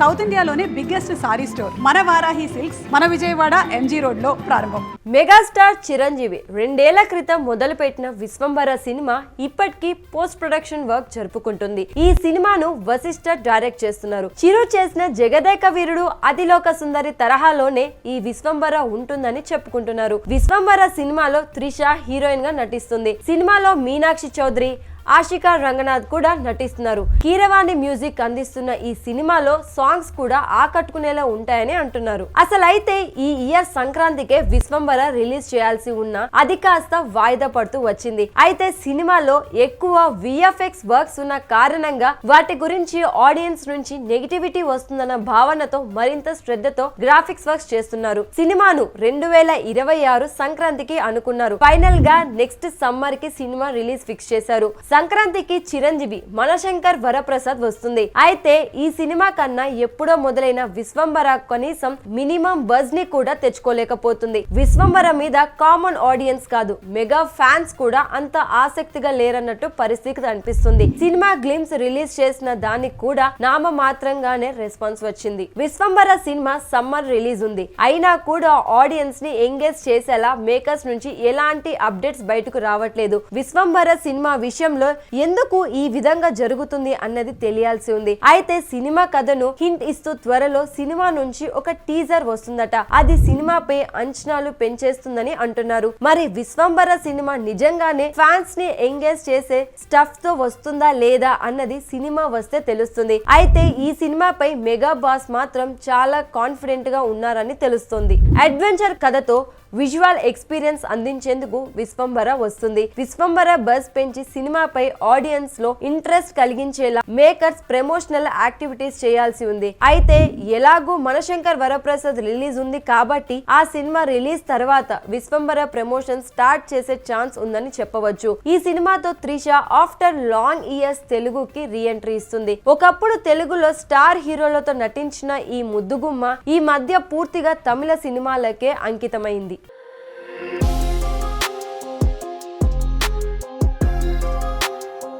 South ఇండియాలోనే biggest sorry store మన Varahi silks మన విజయవాడ ఎంజీ రోడ్లో ప్రారంభం. మెగాస్టార్ చిరంజీవి రెండేళ్ళ క్రితం మొదలుపెట్టిన విశ్వంబర సినిమా ఇప్పటికీ పోస్ట్ ప్రొడక్షన్ వర్క్ జరుపుకుంటుంది. ఈ సినిమాను వశిష్ఠ డైరెక్ట్ చేస్తున్నారు. చిరు చేసిన జగదేక వీరుడు అతిలోక సుందరి తరహాలోనే ఈ విశ్వంబర ఉంటుందని చెప్పుకుంటున్నారు. విశ్వంబర సినిమాలో త్రిష హీరోయిన్గా నటిస్తుంది. సినిమాలో మీనాక్షి చౌదరి ఆషికా రంగనాథ్ కూడా నటిస్తున్నారు. కీరవాణి మ్యూజిక్ అందిస్తున్న ఈ సినిమాలో సాంగ్స్ కూడా ఆకట్టుకునేలా ఉంటాయని అంటున్నారు. అసలైతే ఈ ఇయర్ సంక్రాంతికే విశ్వంబర రిలీజ్ చేయాల్సి ఉన్న అది కాస్త వాయిదా పడుతూ వచ్చింది. అయితే సినిమాలో ఎక్కువ విఎఫ్ఎక్స్ వర్క్స్ ఉన్న కారణంగా వాటి గురించి ఆడియన్స్ నుంచి నెగిటివిటీ వస్తుందన్న భావనతో మరింత శ్రద్ధతో గ్రాఫిక్స్ వర్క్స్ చేస్తున్నారు. సినిమాను రెండు వేల ఇరవై ఆరు సంక్రాంతికి అనుకున్నారు. ఫైనల్గా నెక్స్ట్ సమ్మర్కి సినిమా రిలీజ్ ఫిక్స్ చేశారు. సంక్రాంతికి చిరంజీవి మనశంకర్ వరప్రసాద్ వస్తుంది. అయితే ఈ సినిమా కన్నా ఎప్పుడో మొదలైన విశ్వంబర కనీసం మినిమం బజ్ని కూడా తెచ్చుకోలేకపోతుంది. విశ్వంబర మీద కామన్ ఆడియన్స్ కాదు మెగా ఫ్యాన్స్ కూడా అంత ఆసక్తిగా లేరన్నట్టు పరిస్థితి అనిపిస్తుంది సినిమా గ్లిమ్స్ రిలీజ్ చేసిన దానికి కూడా నామ మాత్రంగానే రెస్పాన్స్ వచ్చింది. విశ్వంబర సినిమా సమ్మర్ రిలీజ్ ఉంది. అయినా కూడా ఆడియన్స్ని ఎంగేజ్ చేసేలా మేకర్స్ నుంచి ఎలాంటి అప్డేట్స్ బయటకు రావట్లేదు. విశ్వంబర సినిమా విషయంలో ఎందుకు ఈ విధంగా జరుగుతుంది అన్నది తెలియాల్సి ఉంది. అయితే సినిమా కథను హింట్ ఇస్తూ త్వరలో సినిమా నుంచి ఒక టీజర్ వస్తుందట. అది సినిమాపై అంచనాలు పెంచేస్తుందని అంటున్నారు. మరి విశ్వంబర సినిమా నిజంగానే ఫ్యాన్స్ని ఎంగేజ్ చేసే స్టఫ్తో వస్తుందా లేదా అన్నది సినిమా వస్తే తెలుస్తుంది. అయితే ఈ సినిమాపై మెగా బాస్ మాత్రం చాలా కాన్ఫిడెంట్గా ఉన్నారని తెలుస్తుంది. అడ్వెంచర్ కథతో విజువల్ ఎక్స్పీరియన్స్ అందించేందుకు విశ్వంబర వస్తుంది. విశ్వంబర బస్ పెంచి సినిమాపై ఆడియన్స్లో ఇంట్రెస్ట్ కలిగించేలా మేకర్స్ ప్రమోషనల్ యాక్టివిటీస్ చేయాల్సి ఉంది. అయితే ఎలాగూ మనశంకర్ వరప్రసాద్ రిలీజ్ ఉంది కాబట్టి ఆ సినిమా రిలీజ్ తర్వాత విశ్వంబర ప్రమోషన్ స్టార్ట్ చేసే ఛాన్స్ ఉందని చెప్పవచ్చు. ఈ సినిమాతో త్రిష ఆఫ్టర్ లాంగ్ ఇయర్స్ తెలుగుకి రీ ఎంట్రీ ఇస్తుంది. ఒకప్పుడు తెలుగులో స్టార్ హీరోలతో నటించిన ఈ ముద్దుగుమ్మ ఈ మధ్య పూర్తిగా తమిళ సినిమాలకే అంకితమైంది.